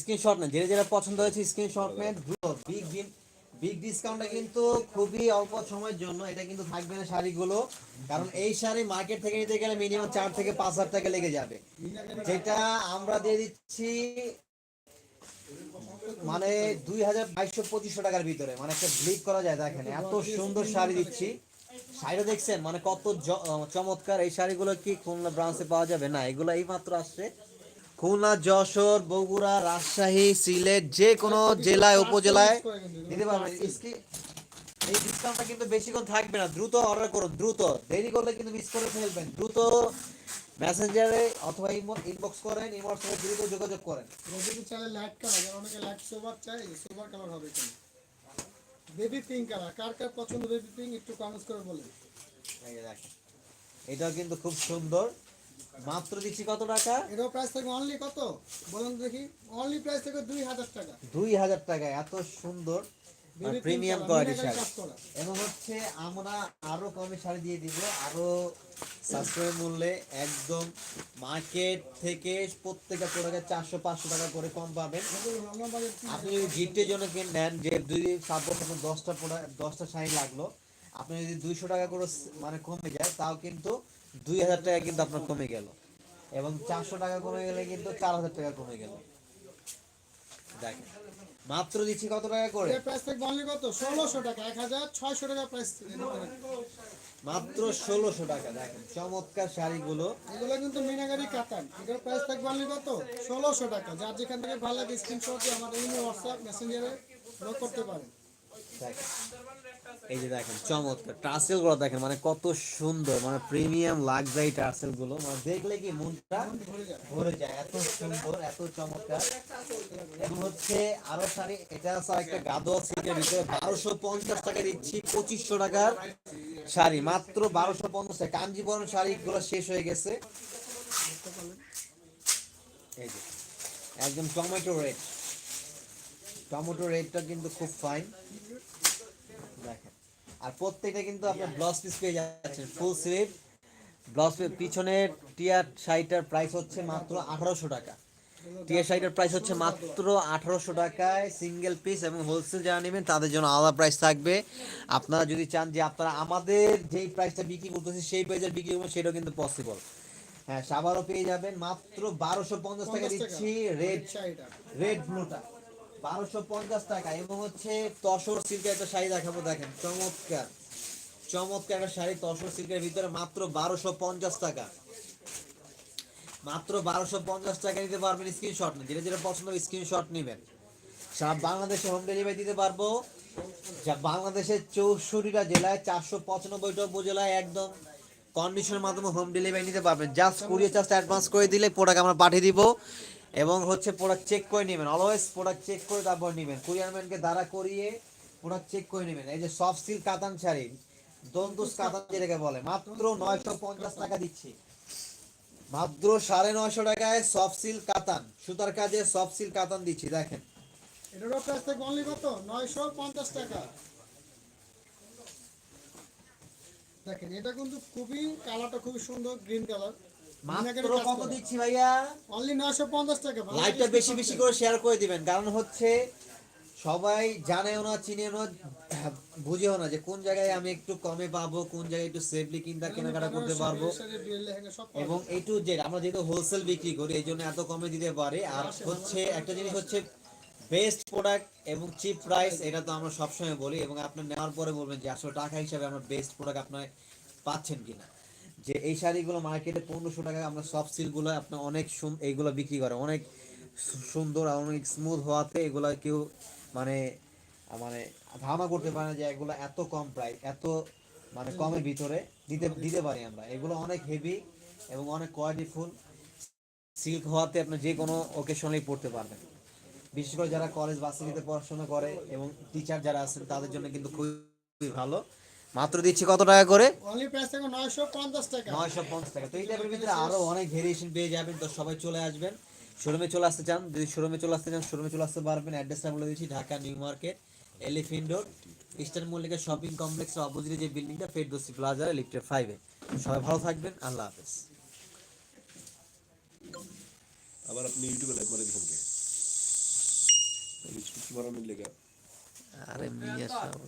Screenshot নেন যেটা যেটা পছন্দ হয়েছে স্ক্রিনশট নেন। দ্রুত বিগ বিগ ডিসকাউন্টটা কিন্তু খুবই অল্প সময়ের জন্য, এটা কিন্তু থাকবে না শাড়িগুলো। কারণ এই শাড়ি মার্কেট থেকে নিতে গেলে মিনিমাম চার থেকে পাঁচ হাজার টাকা লেগে যাবে। যেটা আমরা দিয়ে দিচ্ছি মানে দুই হাজার বাইশশো পঁচিশশো টাকার ভিতরে। মানে একটা ব্লিক করা যায়, দেখেন, এত সুন্দর শাড়ি দিচ্ছি। শাড়িটা দেখছেন মানে কত চমৎকার। এই শাড়িগুলো কি খুলনা ব্রাঞ্চে পাওয়া যাবে? না, এগুলো এই মাত্র আসছে। খুলনা যশোর বগুড়া রাজশাহী সিলেট যে কোনো জেলায় উপজেলায়। দিতে পারবেন এই ডিসকাউন্টটা কিন্তু বেশিক্ষণ থাকবে না। দ্রুত অর্ডার করুন দ্রুত। দেরি করলে কিন্তু মিস করে ফেলবেন। দ্রুত মেসেঞ্জারে অথবা ইনবক্স করেন ইনবক্সে দ্রুত যোগাযোগ করেন। যদি চাইলে লাইট কালার অনেকে লাইট সোবার চাই সোবার কালার হবে এখানে বেবি পিঙ্ক কালার কার কার পছন্দ বেবি পিঙ্ক একটু কমেন্টস করে বলেন। এটাও কিন্তু খুব সুন্দর। মাত্র দিচ্ছি কত টাকা? এটাও প্রাইস থাকবে অনলি কত? বলুন দেখি। অনলি প্রাইস থাকবে দুই হাজার টাকা। দুই হাজার টাকা এত সুন্দর প্রিমিয়াম কোয়ালিটি শাড়ি। এবং হচ্ছে আমরা আরও কমে শাড়ি দিয়ে দিব আরও সাশ্রয় মূল্যে একদম মার্কেট থেকে প্রত্যেকটা প্রোডাক্টে চারশো পাঁচশো টাকা করে কম পাবেন? আপনি যদি গিফটের জন্য নেন যে সাপোজ আপনার দশটা প্রোডাক্ট দশটা শাড়ি লাগল আপনি যদি দুইশো টাকা করে মানে কমে যায় তাও কিন্তু দুই হাজার টাকা কিন্তু আপনার কমে গেল। এবং চারশো টাকা কমে গেলে কিন্তু চার হাজার টাকা কমে গেল। দেখেন মাত্র দিচ্ছি কত টাকা করে? এটার প্রাইস থাকবে অনলি কত? ষোলোশো টাকা এক হাজার ছয়শো টাকা প্রাইস মাত্র ষোলোশো টাকা দেখেন চমৎকার শাড়িগুলো। এগুলো কিন্তু মিনাগারি কাতান। এটার প্রাইস থাকবে অনলি কত? ষোলোশো টাকা। যার যেখান থেকে ভালো লাগে স্ক্রিনশট আমাদের হোয়াটসঅ্যাপ মেসেঞ্জারে করতে পারেন। দেখেন এই যে দেখেন, চমৎকার। টার্সেলগুলো দেখেন মানে কত সুন্দর মানে প্রিমিয়াম লাক্সারি টার্সেলগুলো মানে দেখলে কি মনটা ভরে যায়, এত সুন্দর, এত চমৎকার। এবং হচ্ছে আরও শাড়ি, এটা আছে একটা গাদোয়া সিল্কের ভিতরে, বারোশো পঞ্চাশ টাকা দিচ্ছি, পঁচিশশো টাকার শাড়ি, মাত্র বারোশো পঞ্চাশ টাকা। কাঞ্জিবরম শাড়িগুলো শেষ হয়ে গেছে। এই যে, একদম টমেটো রেড। টমেটো রেডটা কিন্তু খুব ফাইন। দেখেন। আর প্রত্যেকটা কিন্তু আপনার ব্লাউজ পিস পেয়ে যাচ্ছেন ফুল স্লিভ ব্লাউজ পিছনের টিয়ার শাড়িটার প্রাইস হচ্ছে মাত্র আঠারোশো টাকা। টিয়ার শাড়িটার প্রাইস হচ্ছে মাত্র আঠারোশো টাকায় সিঙ্গেল পিস এবং হোলসেল যারা নেবেন তাদের জন্য আলাদা প্রাইস থাকবে। আপনারা যদি চান যে আপনারা আমাদের যেই প্রাইসটা বিক্রি করতেছি সেই প্রাইসের বিক্রি করবেন সেটাও কিন্তু পসিবল হ্যাঁ সাবারও পেয়ে যাবেন মাত্র বারোশো পঞ্চাশ টাকা দিচ্ছি রেড রেড ব্লুটা বারোশো পঞ্চাশ টাকা এবং হচ্ছে তসর সিল্কের একটা শাড়ি দেখাবো, দেখেন, চমৎকার। চমৎকার একটা শাড়ি, তসর সিল্কের ভিতরে মাত্র বারোশো পঞ্চাশ টাকা। মাত্র বারোশো পঞ্চাশ টাকা নিতে পারবেন স্ক্রিনশট পছন্দ স্ক্রিনশট নেবেন। সারা বাংলাদেশে হোম ডেলিভারি দিতে পারব। যা বাংলাদেশের চৌষট্টিটা জেলায়, চারশো পঁচানব্বইটা উপজেলায় একদম কন্ডিশনের মাধ্যমে হোম ডেলিভারি নিতে পারবেন। জাস্ট কুড়িয়ে চার্জটা অ্যাডভান্স করে দিলে প্রোডাক্ট আমরা পাঠিয়ে দিব। এবং হচ্ছে প্রোডাক্ট চেক করে নেবেন অলওয়েজ প্রোডাক্ট চেক করে তারপর নেবেন। কুরিয়ারম্যানকে দাঁড়া করিয়ে প্রোডাক্ট চেক করে নেবেন। এই যে সফট সিল্ক কাতান শাড়ি দন্দুস কাতান যেটাকে বলে, মাত্র নয়শো পঞ্চাশ টাকা দিচ্ছি। মাত্র সাড়ে নয়শো টাকায় সফট সিল্ক কাতান, সুতার কাজে সফট সিল্ক কাতান দিচ্ছি, দেখেন। দেখেন, এটা কিন্তু খুবই কালারটা খুবই সুন্দর গ্রিন কালার মাত্র কত দিচ্ছি ভাইয়া? অনলি নয়শো পঞ্চাশ টাকা লাইভটা বেশি বেশি করে শেয়ার করে দিবেন। কারণ হচ্ছে সবাই জানেও না চিনেও না বুঝেও না যে কোন জায়গায় আমি একটু কমে পাবো কোন জায়গায় একটু সেফলি কিনতে কেনাকাটা করতে পারব। এবং এই টু জেড আমরা যেহেতু হোলসেল বিক্রি করি এই জন্য এত কমে দিতে পারে। আর হচ্ছে একটা জিনিস হচ্ছে বেস্ট প্রোডাক্ট এবং চিপ প্রাইস এটা তো আমরা সবসময় বলি এবং আপনার নেওয়ার পরে বলবেন যে আসলে টাকা হিসাবে আমরা বেস্ট প্রোডাক্ট আপনার পাচ্ছেন কিনা। যে এই শাড়িগুলো মার্কেটে পনেরোশো টাকা আমরা সফট সিল্কগুলো আপনার অনেক এইগুলো বিক্রি করে। অনেক সুন্দর আর অনেক স্মুথ হওয়াতে এগুলো কেউ মানে মানে ধারণা করতে পারে না যে এগুলো এত কম প্রাইস এত মানে কমের ভিতরে দিতে দিতে পারি আমরা। এগুলো অনেক হেভি এবং অনেক কোয়ালিটিফুল সিল্ক হওয়াতে আপনি যে কোনো ওকেশনেই পড়তে পারবেন। বিশেষ করে যারা কলেজ ভার্সিটিতে পড়াশোনা করে এবং টিচার যারা আছেন তাদের জন্য কিন্তু খুবই ভালো। মাত্র দিচ্ছি কত টাকা করে? অনলি প্রাইস থাকবে নয়শো পঞ্চাশ টাকা। নয়শো পঞ্চাশ টাকা। তো এই টাইপের ভিতরে আরও অনেক ভেরিয়েশন পেয়ে যাবেন। তো সবাই চলে আসবেন। শোরুমে চলে আসতে চান যদি শোরুমে চলে আসতে চান শোরুমে চলে আসতে পারবেন। অ্যাড্রেসটা বলে দিচ্ছি Dhaka New Market Elephant Road Eastern Mallika Shopping কমপ্লেক্সের অপোজিটে যে বিল্ডিংটা ফেরদোসি প্লাজা লিফটের ফাইভে সবাই ভালো থাকবেন আল্লাহ হাফেজ। আবার আপনি ইউটিউবে লাইভ করে দেখুন কে। আরে মিয়া সব